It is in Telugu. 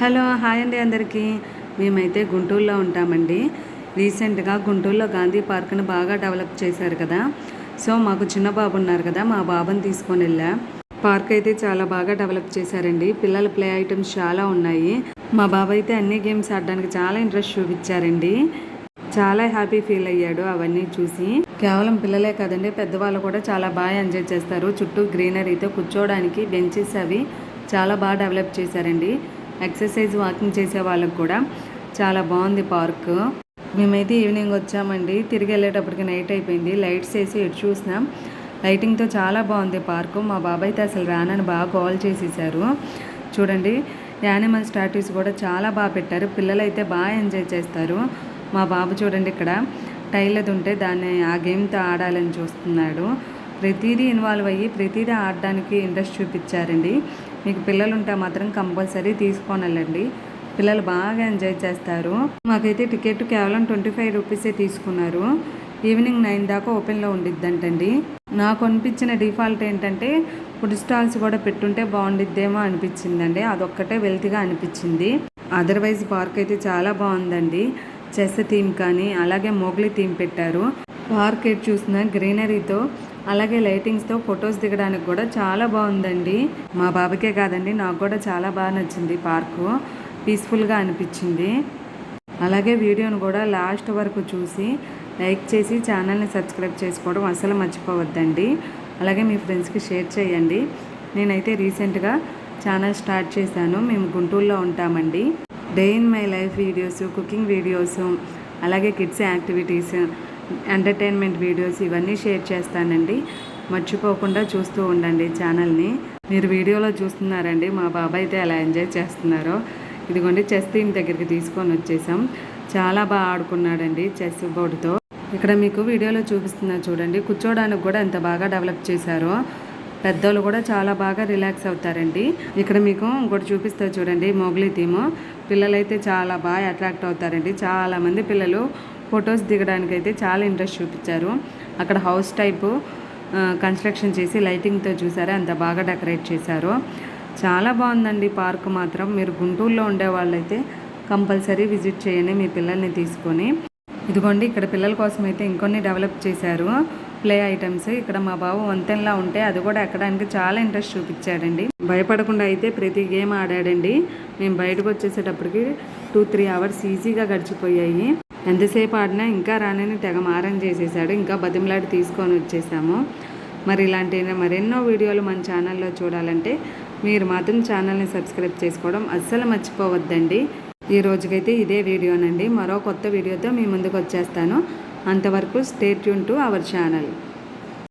హలో హాయ్ అండి అందరికీ. మేమైతే గుంటూరులో ఉంటామండి. రీసెంట్గా గుంటూరులో గాంధీ పార్క్ని బాగా డెవలప్ చేశారు కదా. సో మాకు చిన్న బాబు ఉన్నారు కదా మా బాబుని తీసుకొని వెళ్ళా. పార్క్ అయితే చాలా బాగా డెవలప్ చేశారండి. పిల్లల ప్లే ఐటమ్స్ చాలా ఉన్నాయి. మా బాబు అయితే అన్ని గేమ్స్ ఆడడానికి చాలా ఇంట్రెస్ట్ చూపించారండి. చాలా హ్యాపీ ఫీల్ అయ్యాడు అవన్నీ చూసి. కేవలం పిల్లలే కదండి పెద్దవాళ్ళు కూడా చాలా బాగా ఎంజాయ్ చేస్తారు. చుట్టూ గ్రీనరీతో కూర్చోవడానికి బెంచెస్ అవి చాలా బాగా డెవలప్ చేశారండి. ఎక్సర్సైజ్ వాకింగ్ చేసే వాళ్ళకి కూడా చాలా బాగుంది పార్క్. మేమైతే ఈవినింగ్ వచ్చామండి. తిరిగి వెళ్ళేటప్పటికి నైట్ అయిపోయింది. లైట్స్ వేసి ఎటు చూసినాం. లైటింగ్తో చాలా బాగుంది పార్కు. మా బాబాయ్ అయితే అసలు రానని బాగా కాల్ చేసేసారు. చూడండి యానిమల్ స్టాట్యూస్ కూడా చాలా బాగా పెట్టారు. పిల్లలు అయితే బాగా ఎంజాయ్ చేస్తారు. మా బాబు చూడండి ఇక్కడ టైల్ అది ఉంటే దాన్ని ఆ గేమ్తో ఆడాలని చూస్తున్నాడు. ప్రతిదీ ఇన్వాల్వ్ అయ్యి ప్రతిదీ ఆడడానికి ఇంట్రెస్ట్ చూపించారండి. మీకు పిల్లలు ఉంటే మాత్రం కంపల్సరీ తీసుకొని వెళ్ళండి పిల్లలు బాగా ఎంజాయ్ చేస్తారు. మాకైతే టికెట్ కేవలం ట్వంటీ ఫైవ్ రూపీసే తీసుకున్నారు. ఈవినింగ్ నైన్ దాకా ఓపెన్లో ఉండిద్దంటండి. నాకు అనిపించిన డిఫాల్ట్ ఏంటంటే ఫుడ్ స్టాల్స్ కూడా పెట్టుంటే బాగుండిద్దేమో అనిపించిందండి. అదొక్కటే వెల్తిగా అనిపించింది. అదర్వైజ్ పార్క్ అయితే చాలా బాగుందండి. చెస్ థీమ్ కానీ అలాగే మోగ్లీ థీమ్ పెట్టారు. పార్క్ చూసిన గ్రీనరీతో అలాగే లైటింగ్స్తో ఫొటోస్ దిగడానికి కూడా చాలా బాగుందండి. మా బాబుకే కాదండి నాకు కూడా చాలా బాగా నచ్చింది పార్కు. పీస్ఫుల్గా అనిపించింది. అలాగే వీడియోను కూడా లాస్ట్ వరకు చూసి లైక్ చేసి ఛానల్ని సబ్స్క్రైబ్ చేసుకోవడం అసలు మర్చిపోవద్దండి. అలాగే మీ ఫ్రెండ్స్కి షేర్ చేయండి. నేనైతే రీసెంట్గా ఛానల్ స్టార్ట్ చేశాను. మేము గుంటూరులో ఉంటామండి. Day in my life videos cooking videos అలాగే కిడ్స్ యాక్టివిటీస్ ఎంటర్టైన్మెంట్ వీడియోస్ ఇవన్నీ షేర్ చేస్తానండి. మర్చిపోకుండా చూస్తూ ఉండండి ఛానల్ని. మీరు వీడియోలో చూస్తున్నారండి మా బాబాయ్ అయితే ఎలా ఎంజాయ్ చేస్తున్నారో. ఇదిగోండి చెస్ థీమ్ దగ్గరికి తీసుకొని వచ్చేసాం. చాలా బాగా ఆడుకున్నాడండి చెస్ బోర్డుతో. ఇక్కడ మీకు వీడియోలో చూపిస్తున్నా చూడండి. కూర్చోడానికి కూడా ఎంత బాగా డెవలప్ చేశారో. పెద్దోళ్ళు కూడా చాలా బాగా రిలాక్స్ అవుతారండి. ఇక్కడ మీకు ఇంకోటి చూపిస్తా చూడండి మొగలి థీము పిల్లలైతే చాలా బాగా అట్రాక్ట్ అవుతారండి. చాలామంది పిల్లలు ఫొటోస్ దిగడానికి అయితే చాలా ఇంట్రెస్ట్ చూపించారు. అక్కడ హౌస్ టైపు కన్స్ట్రక్షన్ చేసి లైటింగ్తో చూసారా. అంత బాగా డెకరేట్ చేశారు. చాలా బాగుందండి పార్క్ మాత్రం. మీరు గుంటూరులో ఉండే వాళ్ళైతే కంపల్సరీ విజిట్ చేయండి మీ పిల్లల్ని తీసుకొని. ఇదిగోండి ఇక్కడ పిల్లల కోసం అయితే ఇంకొన్ని డెవలప్ చేశారు. Play items. ఇక్కడ మా బాబు వంతెనలా ఉంటే అది కూడా ఎక్కడానికి చాలా ఇంట్రెస్ట్ చూపించాడండి. భయపడకుండా అయితే ప్రతి గేమ్ ఆడాడండి. మేము బయటకు వచ్చేసేటప్పటికి టూ త్రీ అవర్స్ ఈజీగా గడిచిపోయాయి. ఎంతసేపు ఆడినా ఇంకా రానని తెగ మారం చేసేసాడు. ఇంకా బతిమలాడి తీసుకొని వచ్చేసాము. మరి ఇలాంటి మరెన్నో వీడియోలు మన ఛానల్లో చూడాలంటే మీరు మాత్రం ఛానల్ని సబ్స్క్రైబ్ చేసుకోవడం అస్సలు మర్చిపోవద్దండి. ఈ రోజుకైతే ఇదే వీడియోనండి. మరో కొత్త వీడియోతో మీ ముందుకు వచ్చేస్తాను. అంతవరకు stay tuned to our channel.